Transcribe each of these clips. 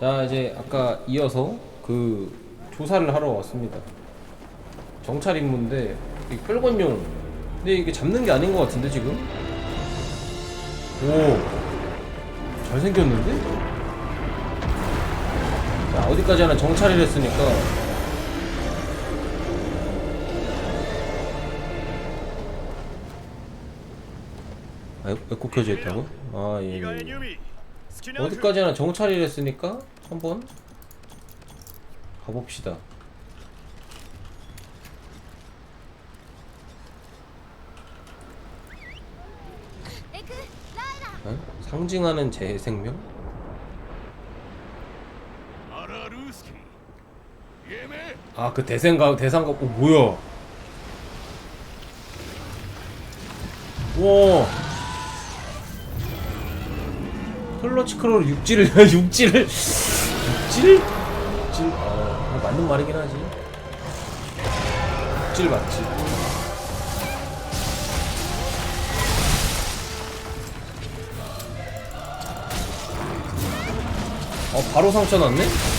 자 이제 아까 이어서 그 조사를 하러 왔습니다. 정찰 임무인데 이 끌건용 근데 이게 잡는 게 아닌 것 같은데 지금? 오 잘생겼는데? 자 어디까지 하나 정찰을 했으니까 아, 에- 에코 켜져 있다고? 아 예. 意外 예. 어디까지나 정찰이를 했으니까 한번 가봅시다. 응? 상징하는 제 생명? 아그 아, 대생가 대상가 어 뭐야? 와. 클러치 크롤 육지를 육지를 육질? 육질 아 맞는 말이긴 하지 육질 맞지 어 바로 상처 났네?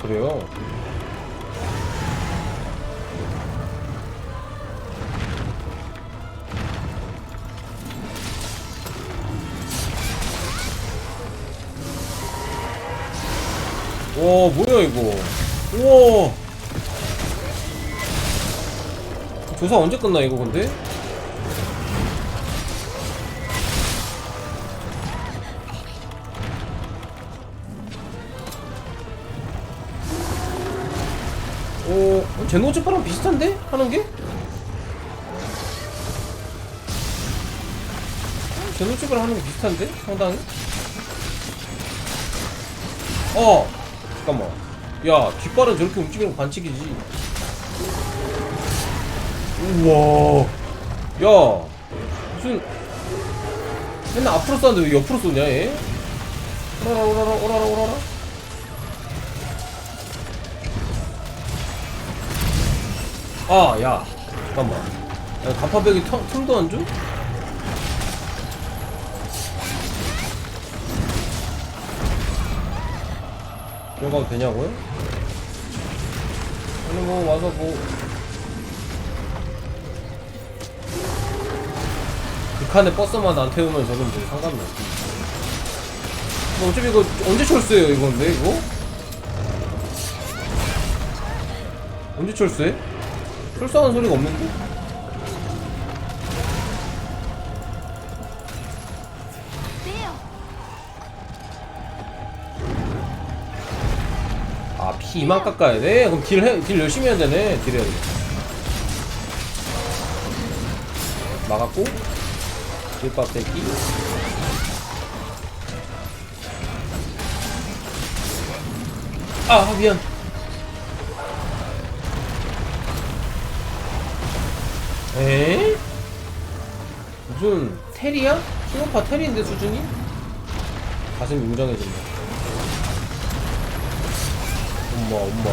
그래요? 와 뭐야 이거 우와 조사 언제 끝나 이거 근데? 제노즈파랑 비슷한데? 하는 게? 제노즈파랑 하는 게 비슷한데? 상당히? 어! 잠깐만. 야, 뒷발은 저렇게 움직이는 거 반칙이지. 우와. 야, 무슨. 맨날 앞으로 쏘는데 왜 옆으로 쏘냐, 얘? 오라라, 오라라, 오라라, 오라라. 아, 야. 잠깐만. 야, 간파백이 터, 틈도 안 줘? 들어가도 되냐고요? 아니, 뭐, 와서 뭐. 극한의 버스만 안 태우면 저는 뭐 상관없지. 뭐 어차피 이거 언제 철수해요, 이건데, 이거? 언제 철수해? 철수하는 소리가 없는데? 아, 피 이만 깎아야 돼? 그럼 딜, 해, 딜 열심히 해야 되네. 딜 해야 돼. 막았고. 딜밥 뺏기. 아, 미안. 에? 무슨 테리야? 신호파 테리인데 수준이? 가슴이 웅장해진다. 엄마 엄마.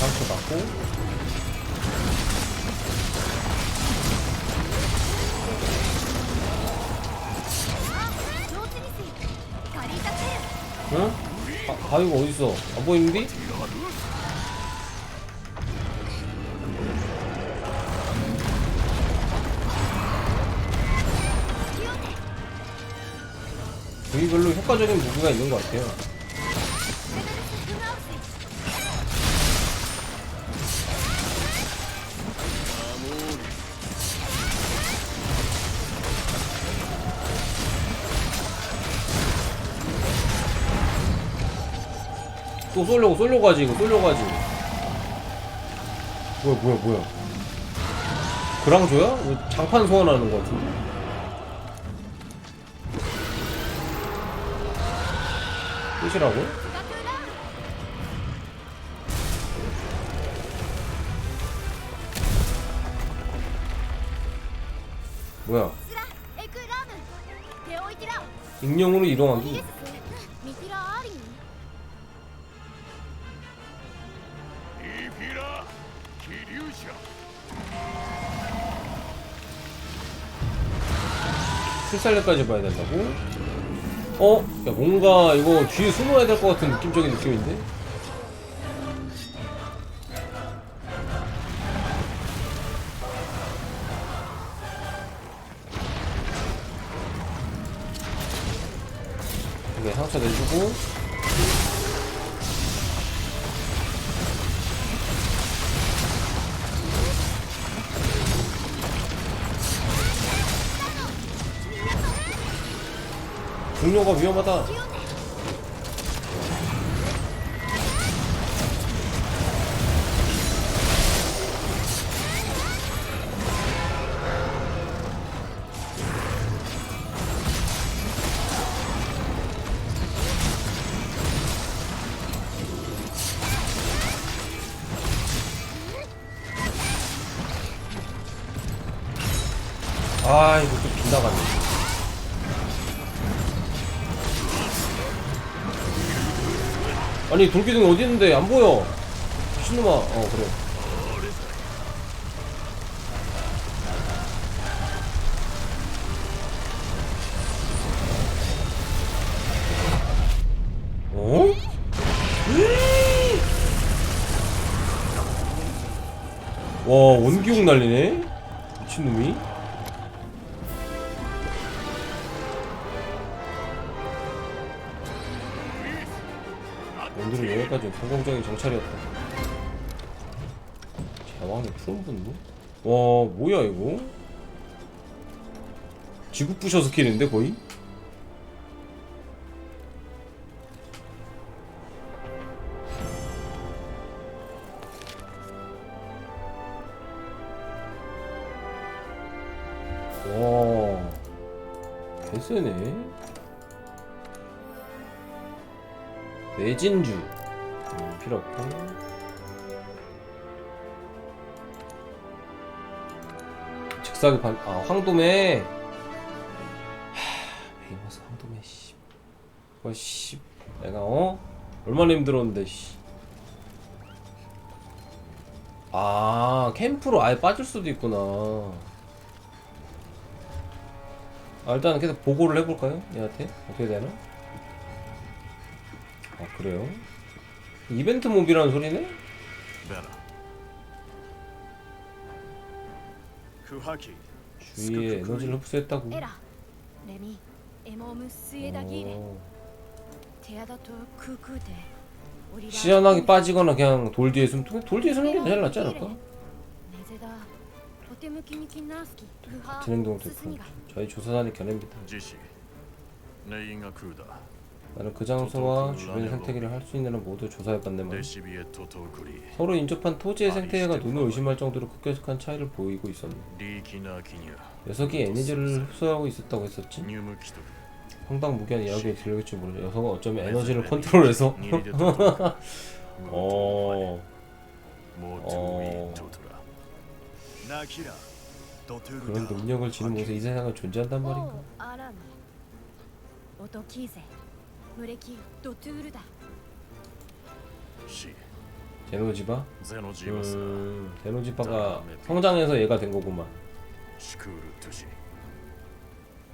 상처 받고. 응? 아, 가위가 어딨어? 안 보이는데? 부위별로 효과적인 무기가 있는 것 같아요. 또 쏠려고 쏠려고 하지 이거 쏠려고 하지. 뭐야 뭐야 뭐야. 그랑조야? 장판 소환하는 거 같은데. 끝이라고? 뭐야? 익룡으로 이동하기? 출살력까지 봐야 된다고? 어? 야 뭔가 이거 뒤에 숨어야 될 것 같은 느낌적인 느낌인데? 이게 상처 내주고 중료가 위험하다 아니 돌기둥이 어디 있는데? 안 보여. 미친놈아. 어 그래. 어? 와 원기옥 날리네? 미친놈이 오늘은 여기까지 성공적인 정찰이었다. 제왕의 푸른 분노? 와 뭐야 이거? 지구 부셔 스킬인데 거의? 와 개쎄네 매진주 음, 필요 없고 즉사기 반.. 아 황도매 하... 베이머스 황도매 씨 어 씨 내가 어? 얼마나 힘들었는데 씨. 아 캠프로 아예 빠질 수도 있구나 아, 일단 계속 보고를 해볼까요? 얘한테 어떻게 되나? 아 그래요? 이벤트 몹이라는 소리네? 주위에 에너지를 흡수했다고. 어. 시원하게 빠지거나 그냥 돌 뒤에 숨는 돌 뒤에 숨는 게 제일 낫지 않을까? 같은 행동을 대표 저희 조사단의 견해입니다. 나는 그 장소와 주변의 생태계를 할 수 있는 한 모두 조사해봤네만 서로 인접한 토지의 생태계가 눈을 의심할 정도로 급격한 차이를 보이고 있었네 녀석이 에너지를 흡수하고 있었다고 했었지? 황당 무기한 이야기에 들릴지 모르죠 녀석은 어쩌면 에너지를 컨트롤해서 어... 어... 그런 능력을 지닌 곳에 이 세상은 존재한단 말인가? ムレキドトゥールだシ 제노지바? ゼノジバス 음... 제노지바가 성장해서 얘가 된 거구만 シクールトゥシ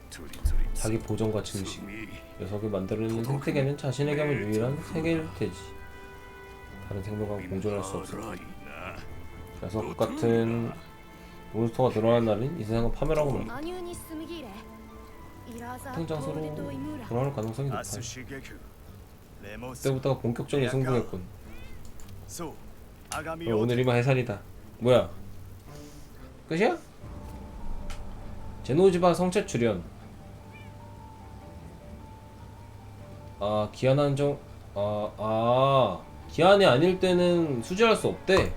トゥリトゥリ 자기 보정과 증식 녀석이 만들어낸 생태계는 자신에게만 유일한 세계일 테지 다른 생명과 공존할 수 없어 辛いな 녀석 같은 몬스터가 늘어난 날인 이 세상은 파멸하고 말 アニューに進むギレ 통장소로 돌아올 가능성이 높아요. 그때부터 본격적으로 승부했군. 어, 오늘이만 해산이다. 뭐야? 끝이야? 제노지바 성체 출연. 아 기한 한정. 아 아. 기한이 아닐 때는 수지할 수 없대.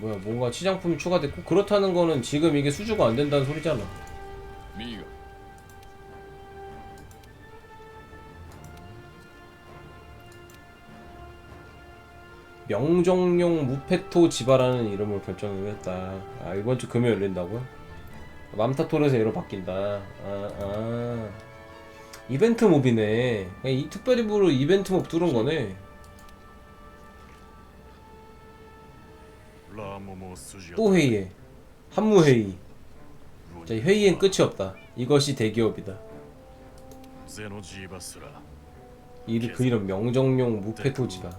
뭐야 뭔가 치장품이 추가됐고 그렇다는 거는 지금 이게 수주가 안 된다는 소리잖아 ミーガ 명종용 무페토 지바라는 이름을 결정을 했다. 아 이번 주 금요일 열린다고요? 맘타토르에서 얘로 바뀐다. 아, 아. 이벤트 몹이네. 이 특별히 부로 이벤트 몹 뚫은 거네. 또 회의해. 한무회의. 자, 회의엔 끝이 없다. 이것이 대기업이다. 이그이름 명정용 무패토지라.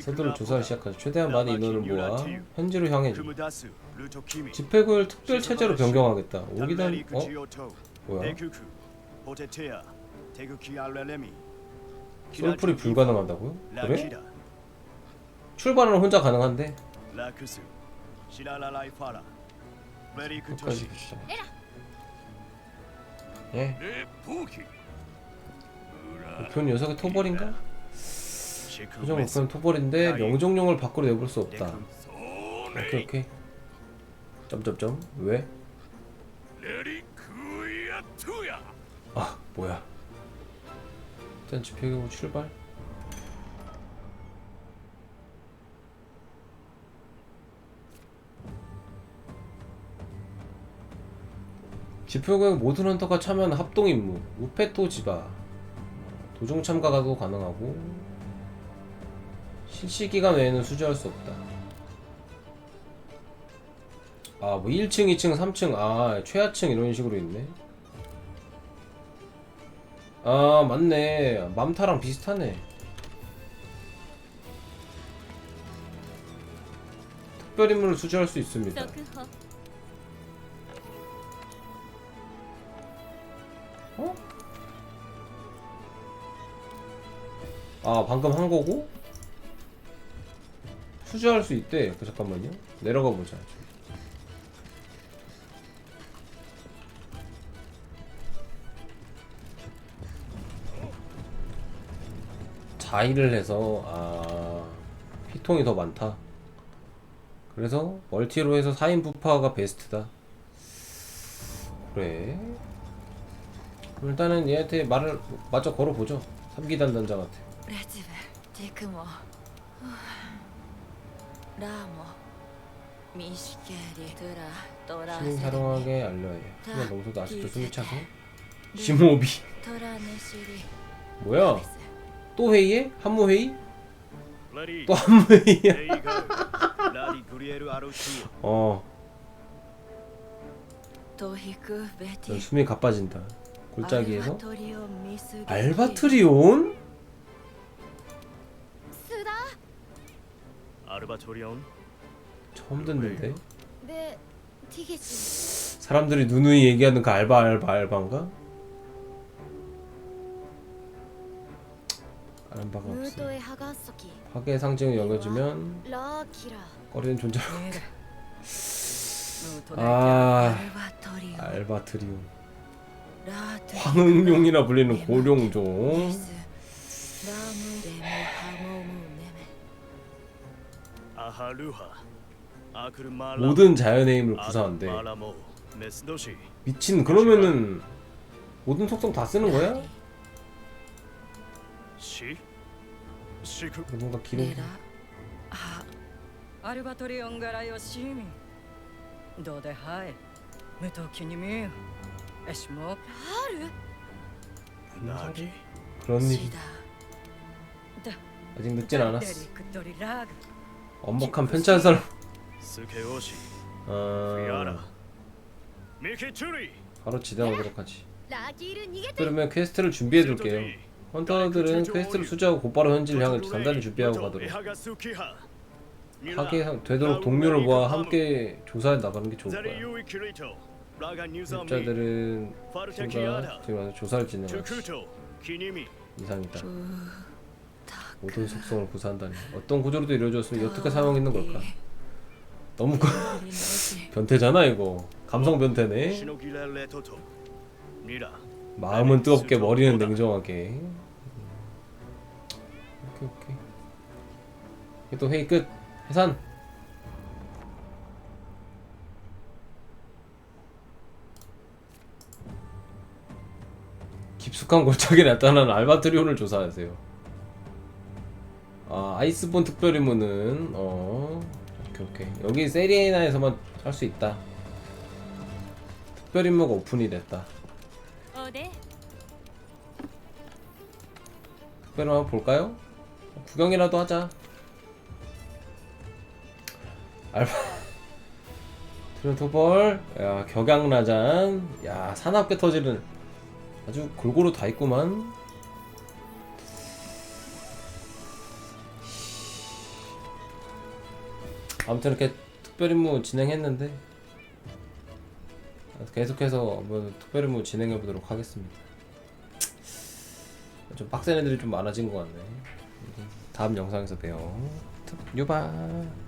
세도를 조사를 시작하자. 최대한 많은 인원을 모아 현지로 향해 집회구역 특별 체제로 변경하겠다. 오기단 어 뭐야? 솔플이 불가능하다고요? 그래? 출발은 혼자 가능한데 라크스 시라라라이 파라 레리크 끝까지 토시 보시자. 예. で武器 목표 녀석의 토벌인가? 시크 표정 목표는 토벌인데 명종용을 밖으로 내볼 수 없다. そ 오케이 れ 오케이. 점점점 왜? レリクやトや 아 뭐야? 일단 집회구 출발. 집회구의 모든 헌터가 참여하는 합동 임무 우페토 지바. 도중 참가도 가능하고 실시 기간 외에는 수주할 수 없다. 아 뭐 1층, 2층, 3층. 아 최하층 이런 식으로 있네. 아 맞네. 맘타랑 비슷하네. 특별 임무를 수주할 수 있습니다 速報아 방금 한 거고? 수주할 수 있대. 그 잠깐만요. 내려가 보자. 자의를 해서 아 피통이 더 많다. 그래서 멀티로 해서 4인 부파가 베스트다. 그래 일단은 얘한테 말을 마저 걸어보죠. 3기단 단장한테. 레지베, 디크모, 라모, 미시케리, 드라, 또라, 신사롱하게 알려요. 그냥 농소도 아직도 숨차서. 시모비 뭐야? 또 회의해? 한무 회의? 또 한무 회의야? 어더 숨이 가빠진다. 골짜기에서? 알바트리온? 알바트리온? 처음 듣는데? 사람들이 누누이 얘기하는 그 알바 알바 알바인가? 알바가 없어. 파괴의 상징을 여겨주면 꺼리는 존재로 네. 음, 아 알바트리온. 황응용이라 불리는 고룡종 모든 자연의 힘을 구사한대. 미친 그러면은 모든 속성 다 쓰는 거야? 어, 뭔가 기록 아, 아르바토리온가라요 시미. 도데하이 무토키니미 나리? 그런 일이 아직 늦진 않았어. 엄복한 편찮은 사람. 어... 바로 지나오도록 하지. 그러면 퀘스트를 준비해둘게요. 헌터들은 퀘스트를 수주하고 곧바로 현지를 향해 단단히 준비하고 가도록. 하게 되도록 동료를 모아 함께 조사해 나가는 게 좋을 거야. 입자들은 순가 지금 아주 조사를 진행하고 이상이다. 그, 모든 그, 속성을 구사한다니. 어떤 구조로도 이루어졌으면 그, 여태까지 사용했는 걸까? 네. 너무 네, 네, 변태잖아 이거. 감성 변태네. 마음은 뜨겁게 머리는 냉정하게. 음. 오케이 오케이. 또 회의 끝. 해산. 깊숙한 골짜기에 나타나는 알바트리온을 조사하세요. 아아 아이스본 특별 임무는 어 오케이 오케이. 여기 세리에나에서만 할 수 있다. 특별 임무가 오픈이 됐다. おで 특별 임무 한번 볼까요? 구경이라도 하자. 알바 트리온 토벌 야 격양라잔. 야 사납게 터지는 아주 골고루 다 있구만 아무튼 이렇게 특별 임무 진행했는데 계속해서 한번 특별 임무 진행해 보도록 하겠습니다. 좀 빡센 애들이 좀 많아진 것 같네. 다음 영상에서 봬요. 유바.